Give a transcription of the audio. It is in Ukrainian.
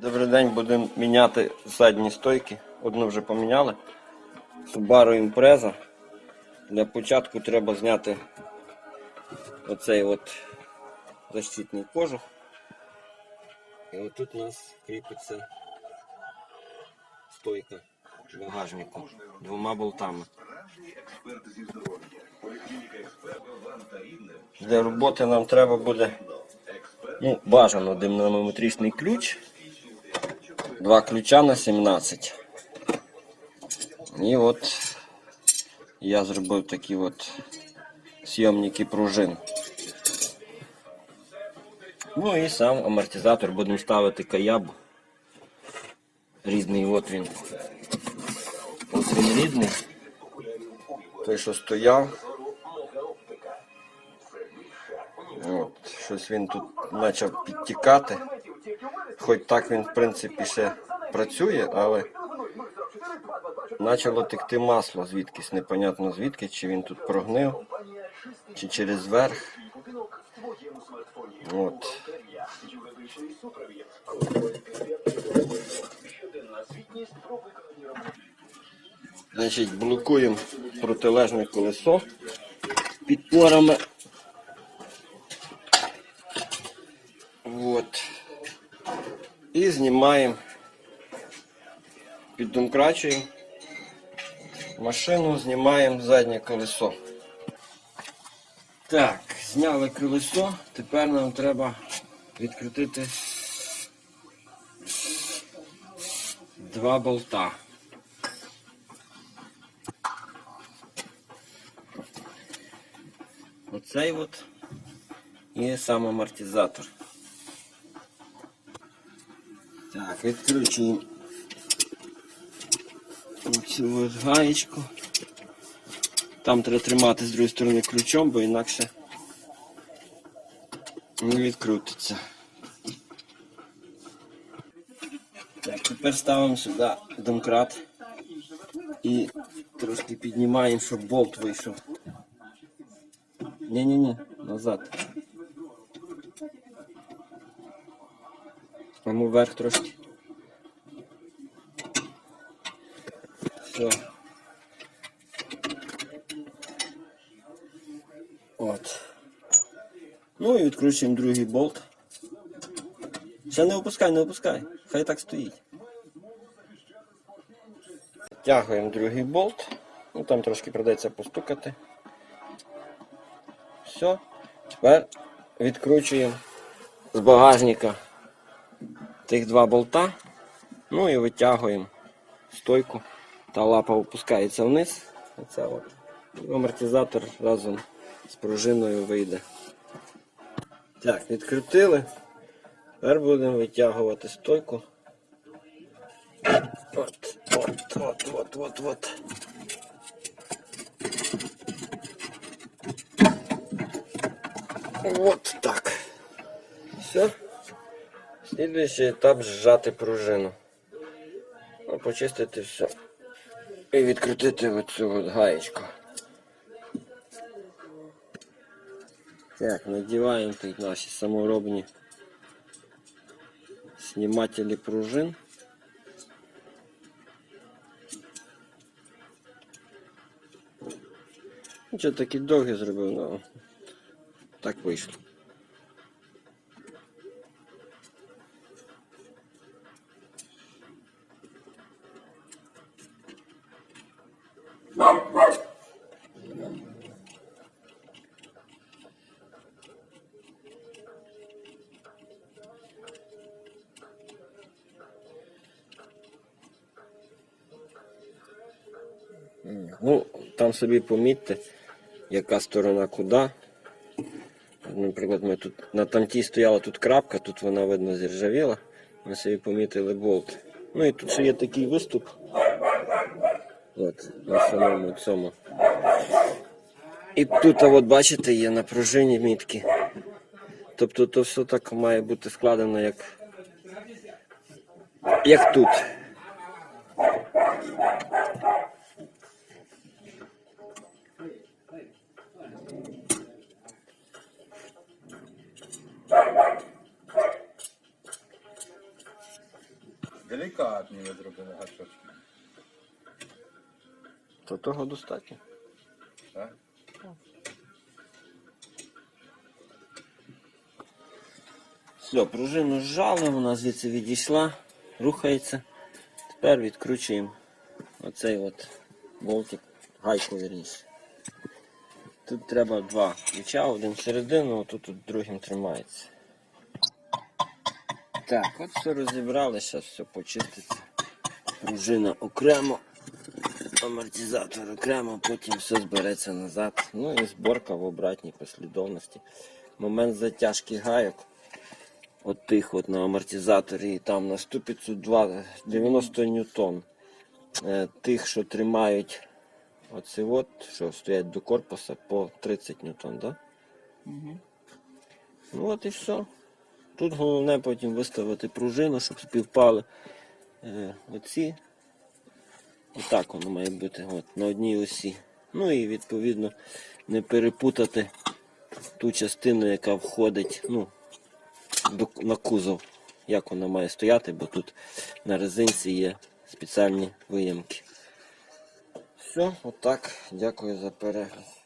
Добрий день, будемо міняти задні стойки. Одну вже поміняли. Subaru Impreza. Для початку треба зняти оцей от защитний кожух. І отут у нас кріпиться стойка багажнику двома болтами. Для роботи нам треба буде ну, бажано динамометричний ключ. Два ключа на 17. І от я зробив такі от зйомники пружин. Ну і сам амортизатор будемо ставити каяб. Різний от він. Ось він рідний. Той, що стояв. От, щось він тут почав підтікати. Хоч так він, в принципі, ще працює, але почало текти масло звідкись, непонятно звідки, чи він тут прогнив, чи через верх. От. Значить, блокуємо протилежне колесо підпорами. І знімаємо, піддомкрачуємо машину, знімаємо заднє колесо. Так, зняли колесо, тепер нам треба відкрутити два болта. Оцей от і сам амортизатор. Так, відкручуємо цю гаєчку. Там треба тримати з другої сторони ключом, бо інакше не відкрутиться. Так, тепер ставимо сюди домкрат і трошки піднімаємо, щоб болт вийшов. Ні-ні-ні, назад. Ну вверх трошки. Все. От. Ну і відкручуємо другий болт. Ще не опускай, не опускай. Хай так стоїть. Тягуємо другий болт. Ну там трошки придеться постукати. Все. Тепер відкручуємо з багажника тих два болта. Ну і витягуємо стойку. Та лапа опускається вниз. Оце от. І амортизатор разом з пружиною вийде. Так, відкрутили. Тепер будемо витягувати стойку. От, от, от, от, от, от. Вот так. Все. Слідуючий етап зжати пружину. Ну, почистити все. І відкрутити оцю от гаєчку. Так, надіваємо тут наші саморобні знімателі пружин. Нічого такі довгі зробив, ну так вийшло. Ну, там собі помітьте, яка сторона куди. Наприклад, ми тут на тамтій стояла тут крапка, тут вона видно зіржавіла. Ми собі помітили болт. Ну і тут ще є такий виступ. От, на самому цьому. І тут, а от бачите, є на пружині мітки. Тобто то все так має бути складено, як, як тут. Делікатні ви зробили гачочки. То того достатньо. Так? Все, пружину зжали, вона звідси відійшла, рухається. Тепер відкручуємо оцей от болтик, гайку вірніше. Тут треба два ключа, один всередину, тут, тут другим тримається. Так, от все розібрали, зараз все почиститься. Пружина окремо, амортизатор окремо, потім все збереться назад. Ну і зборка в обратній послідовності. Момент затяжки гайок от тих от на амортизаторі, і там на ступицю 2, 90 ньютон. Е, Тих, що тримають оці от, що стоять до корпуса по 30 ньютон, да? Ну от і все. Тут головне потім виставити пружину, щоб співпали е, оці. Отак воно має бути от, на одній осі. Ну і відповідно не перепутати ту частину, яка входить, ну, до, на кузов, як вона має стояти, бо тут на резинці є спеціальні виємки. Все, отак. Дякую за перегляд.